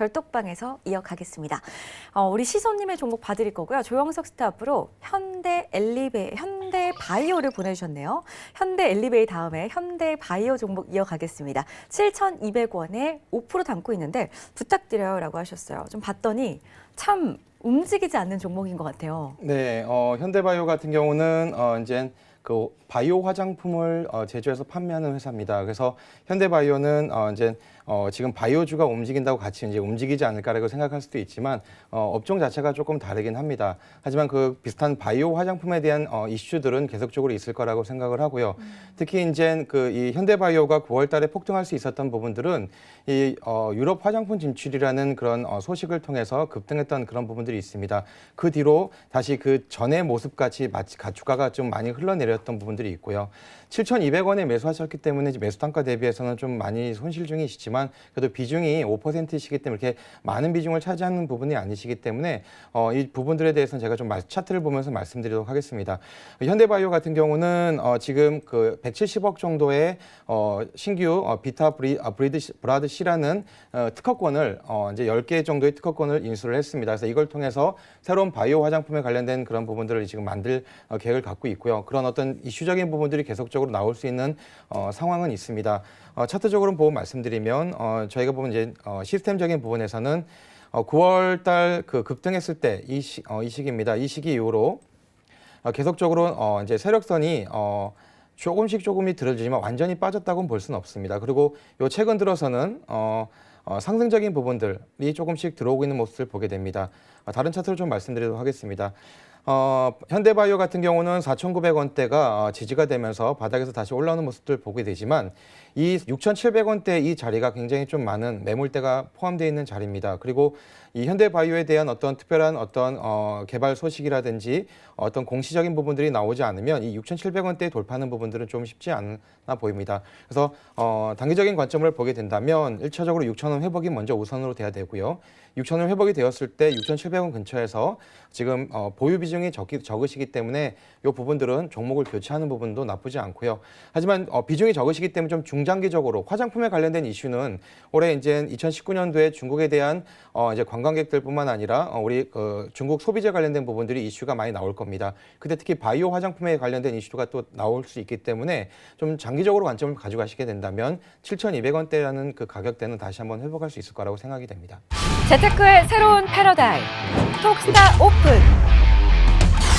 별톡방에서 이어가겠습니다. 어, 우리 시소님의 종목 봐드릴 거고요. 조영석 스타프로 현대 엘리베, 현대 바이오를 보내주셨네요. 현대 엘리베이 다음에 현대 바이오 종목 이어가겠습니다. 7,200원에 5% 담고 있는데 부탁드려요 라고 하셨어요. 좀 봤더니 참 움직이지 않는 종목인 것 같아요. 네, 어, 현대바이오 같은 경우는 어, 이제 그 바이오 화장품을 어, 제조해서 판매하는 회사입니다. 그래서 현대바이오는 어, 이제 어, 지금 바이오주가 움직인다고 같이 이제 움직이지 않을까라고 생각할 수도 있지만 어, 업종 자체가 조금 다르긴 합니다. 하지만 그 비슷한 바이오 화장품에 대한 어, 이슈들은 계속적으로 있을 거라고 생각을 하고요. 특히 이제 그 이 현대바이오가 9월달에 폭등할 수 있었던 부분들은 이 어, 유럽 화장품 진출이라는 그런 어, 소식을 통해서 급등했던 그런 부분들이 있습니다. 그 뒤로 다시 그 전의 모습 같이 마치 가축가가 좀 많이 흘러내 렸던 부분들이 있고요. 7,200원에 매수하셨기 때문에 매수 단가 대비해서는 좀 많이 손실 중이시지만 그래도 비중이 5%이시기 때문에 이렇게 많은 비중을 차지하는 부분이 아니시기 때문에 어, 이 부분들에 대해서는 제가 좀 말- 차트를 보면서 말씀드리도록 하겠습니다. 현대바이오 같은 경우는 어, 지금 그 170억 정도의 어, 신규 어, 비타 브리, 아, 브리드 시- 브라드 C라는 어, 특허권을 어, 이제 10개 정도의 특허권을 인수를 했습니다. 그래서 이걸 통해서 새로운 바이오 화장품에 관련된 그런 부분들을 지금 만들 어, 계획을 갖고 있고요. 그런 어떤 이슈적인 부분들이 계속적으로 나올 수 있는 어, 상황은 있습니다. 어, 차트적으로 보고 말씀드리면 어, 저희가 보면 이제 어, 시스템적인 부분에서는 어, 9월 달 그 급등했을 때이 시, 어, 이 시기입니다. 이 시기 이후로 어, 계속적으로 어, 이제 세력선이 어, 조금씩 조금이 들어지지만 완전히 빠졌다고는 볼 수는 없습니다. 그리고 요 최근 들어서는 어, 어, 상승적인 부분들이 조금씩 들어오고 있는 모습을 보게 됩니다. 어, 다른 차트를 좀 말씀드리도록 하겠습니다. 어, 현대바이오 같은 경우는 4,900원대가 어, 지지가 되면서 바닥에서 다시 올라오는 모습들 보게 되지만 이 6,700원대 이 자리가 굉장히 좀 많은 매물대가 포함되어 있는 자리입니다. 그리고 이 현대바이오에 대한 어떤 특별한 어떤 어, 개발 소식이라든지 어떤 공시적인 부분들이 나오지 않으면 이 6,700원대에 돌파하는 부분들은 좀 쉽지 않아 보입니다. 그래서 어, 단기적인 관점을 보게 된다면 1차적으로 6,000원 회복이 먼저 우선으로 돼야 되고요. 6,000원 회복이 되었을 때 6,700원 근처에서 지금 어, 보유 비중이 적기, 적으시기 때문에 이 부분들은 종목을 교체하는 부분도 나쁘지 않고요. 하지만 어, 비중이 적으시기 때문에 좀 중장기적으로 화장품에 관련된 이슈는 올해 이제 2019년도에 중국에 대한 어, 이제 관광객들뿐만 아니라 어, 우리 그 중국 소비재 관련된 부분들이 이슈가 많이 나올 겁니다. 근데 특히 바이오 화장품에 관련된 이슈가 또 나올 수 있기 때문에 좀 장기적으로 관점을 가져가시게 된다면 7,200원대라는 그 가격대는 다시 한번 회복할 수 있을 거라고 생각이 됩니다. 재테크의 새로운 패러다임 톡스타 오픈